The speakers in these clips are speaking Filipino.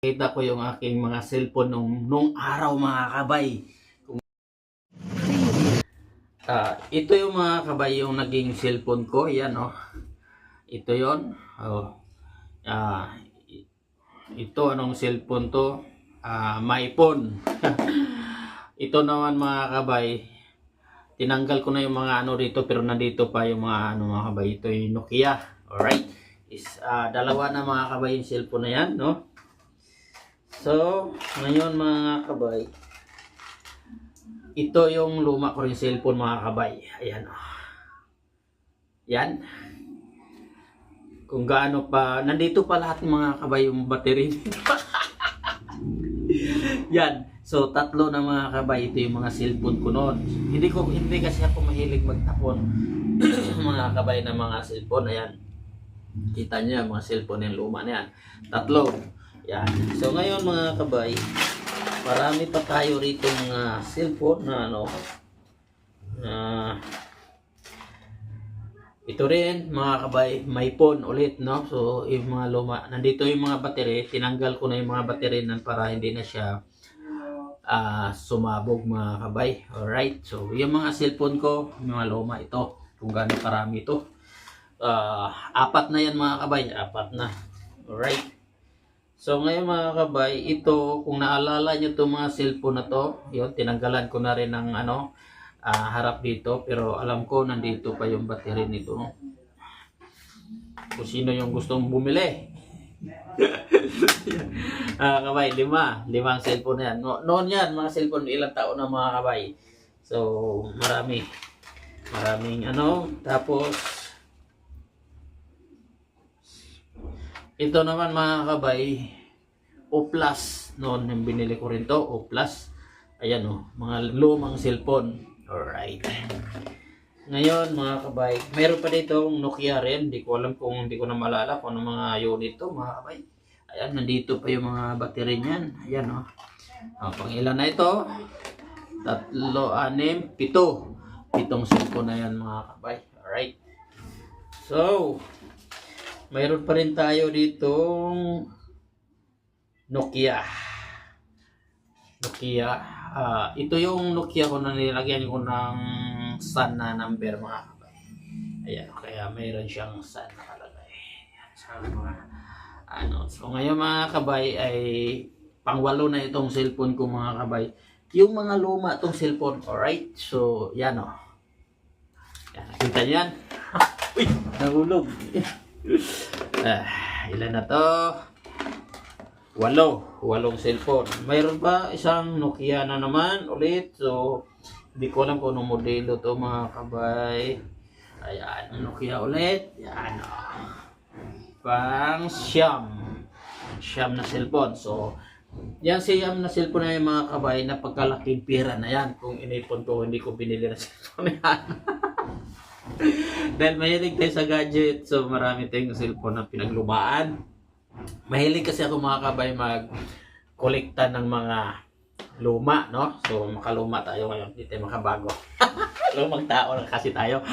Kita ko yung aking mga cellphone nung, nung araw mga kabay. Ah, ito yung mga kabay yung naging cellphone ko. Yan oh. Ito yon. Oh. I- ito anong cellphone to? Ah, my phone. ito naman mga kabay. Tinanggal ko na yung mga ano dito pero nandito pa yung mga ano mga kabay. Ito yung Nokia. Alright. Is, ah, dalawa na mga kabay yung cellphone na yan, no? So, ngayon mga kabay, ito yung luma ko rin cellphone mga kabay. Ayan o. Yan. Kung gaano pa, nandito pa lahat mga kabay yung battery. Yan. So, tatlo na mga kabay, ito yung mga cellphone ko noon. Hindi ko, hindi kasi ako mahilig magtapon mga kabay ng mga cellphone. Ayan. Kita niyo mga cellphone yung luma na yan. Tatlo. Yan. So ngayon mga kabay, marami pa tayo rito mga cellphone na ano na ito rin mga kabay, may phone ulit no. So yung mga luma, nandito yung mga battery, tinanggal ko na yung mga battery nan para hindi na siya ah, sumabog mga kabay. Alright. So yung mga cellphone ko, mga luma ito, kung gaano karami ito. Ah, apat na yan mga kabay, apat na. Alright. So ngayon mga kabay, ito kung naalala nyo itong mga cellphone na to, yun, tinanggalan ko na rin ng ano, ah, harap dito, pero alam ko nandito pa yung battery nito. No? Kung sino yung gustong bumili. ah, kabay, lima. Lima ang cellphone yan. No, noon yan, mga cellphone, ilang taon na mga kabay. So, marami. Maraming ano, tapos Ito naman mga kabay, O plus noon yung binili ko rin to, O plus. Ayan o, mga lumang cellphone. Alright. Ngayon mga kabay, meron pa dito Nokia rin. Hindi ko alam kung hindi ko na malala kung ano mga unit to mga kabay. Ayan, nandito pa yung mga battery niyan. Ayan o. Oh. pang ilan na ito? Tatlo, anim, pito. Pitong cellphone na yan mga kabay. Alright. So, mayroon pa rin tayo ditong Nokia. Nokia. Ah, ito yung Nokia ko na nilagyan ko ng sun na number mga kabay. Ayan, kaya mayroon siyang sun nakalagay. Ayan, sa mga ano. So ngayon mga kabay ay pangwalo na itong cellphone ko mga kabay. Yung mga luma itong cellphone. Alright, so yan o. Yan, nakita niyo yan? Uy, nahulog. Ah, ilan na to? Walo. Walong cellphone. Mayroon pa isang Nokia na naman ulit. So, hindi ko alam kung anong modelo to mga kabay. Ayan, Nokia ulit. Yan. Oh. Pang Xiam. Xiam na cellphone. So, yan Xiam na cellphone na yung mga kabay na pagkalaking pera na yan. Kung inipon ko, hindi ko binili na cellphone yan. Dahil mahilig tayo sa gadget, so marami tayong cellphone na pinaglumaan. Mahilig kasi ako mga kabay mag kolekta ng mga luma, no? So makaluma tayo ngayon, hindi tayo makabago. Lumang tao lang kasi tayo.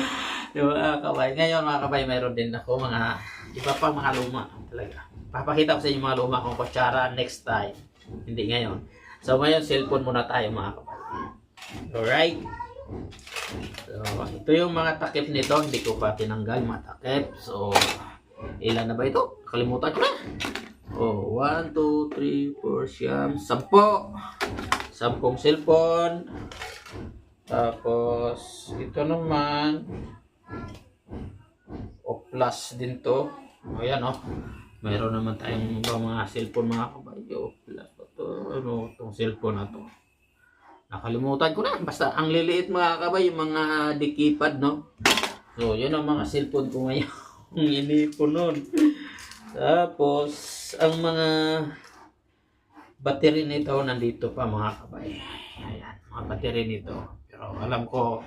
Ba, mga kabay? Ngayon mga kabay, mayroon din ako mga iba pang mga luma talaga. Papakita ko sa inyo mga luma kong kutsara next time. Hindi ngayon. So ngayon, cellphone muna tayo mga kabay. Alright? So, ito yung mga takip nito. Hindi ko pa tinanggal mga takip. So, ilan na ba ito? Kalimutan ko na. Oh, 1, 2, 3, 4, siyam, 10. Sampung cellphone. Tapos, ito naman. O plus din to. O yan o. Mayroon naman tayong mga cellphone mga kabayo. Plus. Ito, ano, itong cellphone na to. Nakalimutan ko na. Basta ang liliit mga kabay, yung mga dikipad, no? So, yun ang mga cellphone ko ngayon. Ang inipon nun. Tapos, ang mga battery nito nandito pa mga kabay. Ayan, mga battery nito. Pero alam ko,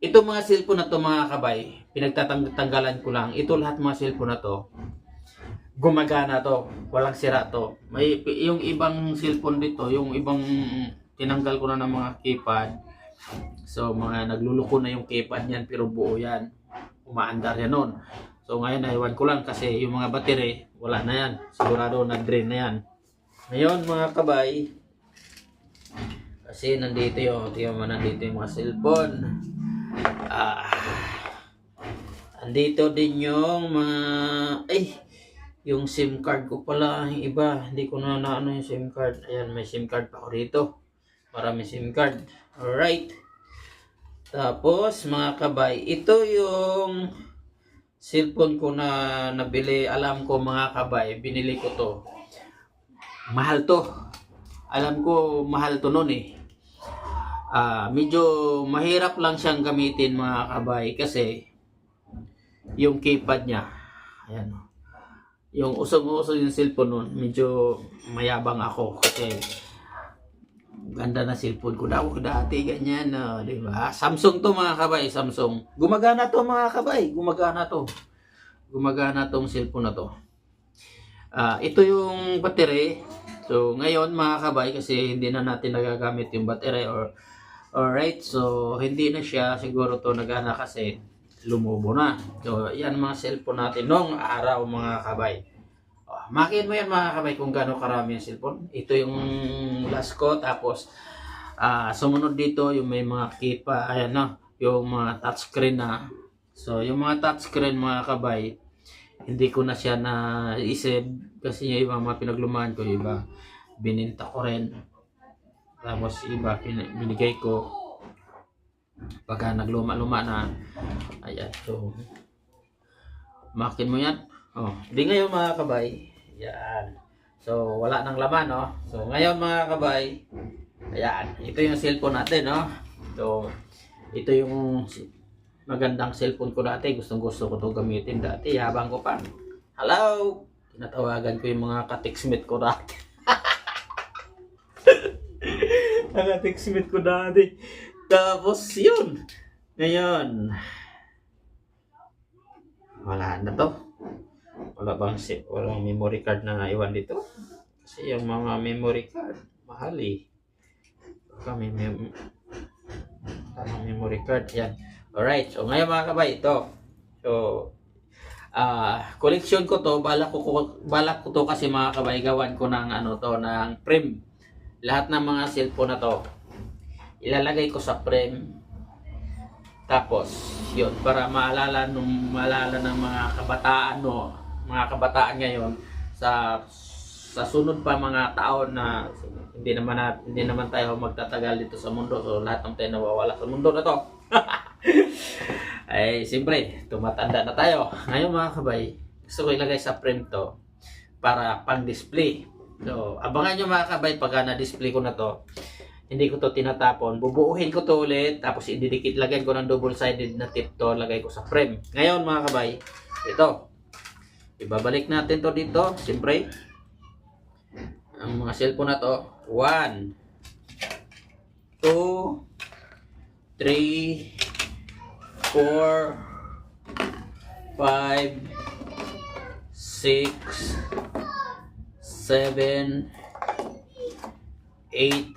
ito mga cellphone na to mga kabay, pinagtatanggalan ko lang. Ito lahat mga cellphone na to, gumagana to. Walang sira to. May, yung ibang cellphone dito, yung ibang tinanggal ko na ng mga keypad. So, mga nagluluko na yung keypad niyan, pero buo yan. Umaandar yan nun. So, ngayon, naiwan ko lang kasi yung mga battery, wala na yan. Sigurado, nag-drain na yan. Ngayon mga kabay, kasi nandito yung, tingnan mo nandito yung mga cellphone. Ah, andito din yung mga, ay, yung SIM card ko pala, yung iba, hindi ko na naano yung SIM card. Ayan, may SIM card pa ako rito. Marami SIM card. Alright. Tapos, mga kabay, ito yung cellphone ko na nabili. Alam ko mga kabay, binili ko to. Mahal to. Alam ko, mahal to nun eh. Ah, medyo mahirap lang siyang gamitin mga kabay kasi yung keypad niya. Ayan. oh. Yung usong-uso yung cellphone nun, medyo mayabang ako kasi ganda na cellphone ko daw dati ganyan no, di ba? Samsung to mga kabay, Samsung. Gumagana to mga kabay, gumagana to. Gumagana tong cellphone na to. Ah, ito yung battery. So ngayon mga kabay kasi hindi na natin nagagamit yung battery or Alright, so hindi na siya siguro to nagana kasi lumubo na. So yan mga cellphone natin nung araw mga kabay. Makin mo yan mga kabay kung gaano karami yung cellphone. Ito yung last ko tapos ah sumunod dito yung may mga kipa, ayan na, yung mga touchscreen na. So yung mga touchscreen mga kabay, hindi ko na siya na isip kasi yung iba mga pinaglumahan ko, iba bininta ko rin. Tapos iba binigay ko pagka nagluma-luma na. Ayan, so makin mo yan. Oh, di ngayon mga kabay. Yan. So wala nang laman, no? So ngayon mga kabay, ayan, ito yung cellphone natin, no? So ito yung magandang cellphone ko dati. Gustong gusto ko to gamitin dati. Habang ko pa. Hello! Tinatawagan ko yung mga ka-textmate ko dati. Ang textmate ko dati. Tapos yun. Ngayon. Wala na to. Wala bang si walang memory card na naiwan dito? Kasi yung mga memory card, mahal eh. Kami mem Tamang memory card. Yan. Alright. So ngayon mga kabay, ito. So, ah collection ko to. Balak ko, balak ko to kasi mga kabay, gawan ko ng ano to, ng frame lahat ng mga cellphone na to ilalagay ko sa frame tapos yun para maalala nung maalala ng mga kabataan no mga kabataan ngayon sa sa sunod pa mga taon na hindi naman na, hindi naman tayo magtatagal dito sa mundo so lahat ng tayo nawawala sa mundo na to ay siyempre tumatanda na tayo ngayon mga kabay gusto ko ilagay sa frame to para pang display So, abangan nyo mga kabay pagka na-display ko na to. Hindi ko to tinatapon. Bubuuhin ko to ulit. Tapos ididikit. Lagyan ko ng double-sided na tip to. Lagay ko sa frame. Ngayon mga kabay. Ito. Ibabalik natin to dito. Siyempre. Ang mga cellphone na to. 1 2 3 4 5 6 seven, eight,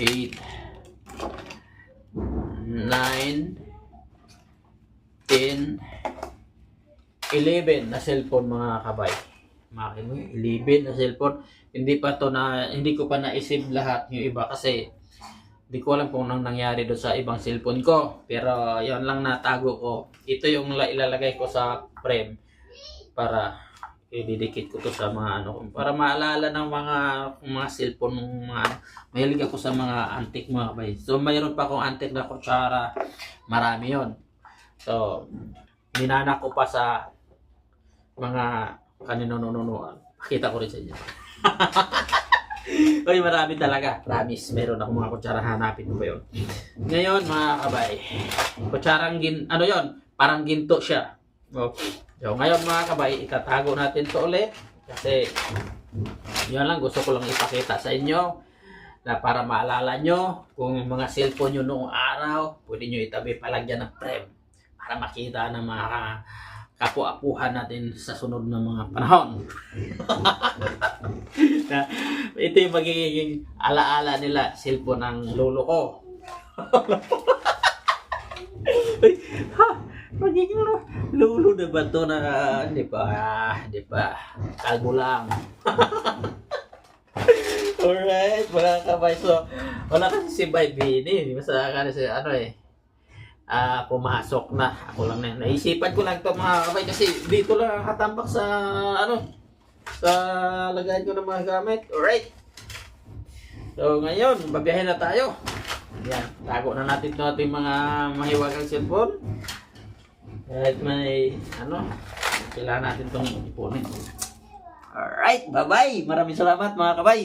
eight, nine, ten, eleven na cellphone mga kabay. Makin mo yun, 11 na cellphone. Hindi pa to na, hindi ko pa naisip lahat yung iba kasi hindi ko alam kung anong nangyari doon sa ibang cellphone ko. Pero yon lang natago ko. Ito yung la- ilalagay ko sa frame para ididikit ko to sa mga ano para maalala ng mga mga cellphone ng mga mahilig ako sa mga antique mga kabay so mayroon pa akong antique na kutsara marami yon so minana ko pa sa mga kanino nununuan pakita ko rin sa inyo Uy, marami talaga. Promise, meron ako mga kutsara. Hanapin pa yun. Ngayon, mga kabay, kutsarang gin, ano yon Parang ginto siya. Oh. So, ngayon mga kabay, itatago natin to ulit. Kasi, yun lang, gusto ko lang ipakita sa inyo na para maalala nyo kung yung mga cellphone nyo noong araw, pwede nyo itabi palagyan ng frame para makita ng mga kapu-apuhan natin sa sunod na mga panahon. na, ito yung magiging alaala nila, cellphone ng lolo ko. Ha, magiging lolo na ba ito na, di ba, di ba, kalbo lang. Alright, mga kabay. So, wala kasi si Bay Bini. Basta ka si ano eh. Ah, pumasok na. Ako lang na. Naisipan ko lang to mga kabay kasi dito lang ang katambak sa ano sa lagayan ko ng mga gamit. Alright. So, ngayon, babiyahin na tayo. Yan, tago na natin ito ating mga mahiwagang cellphone. Kahit may, ano, kailangan natin itong ipunin. Alright, bye-bye. Maraming salamat mga kabay.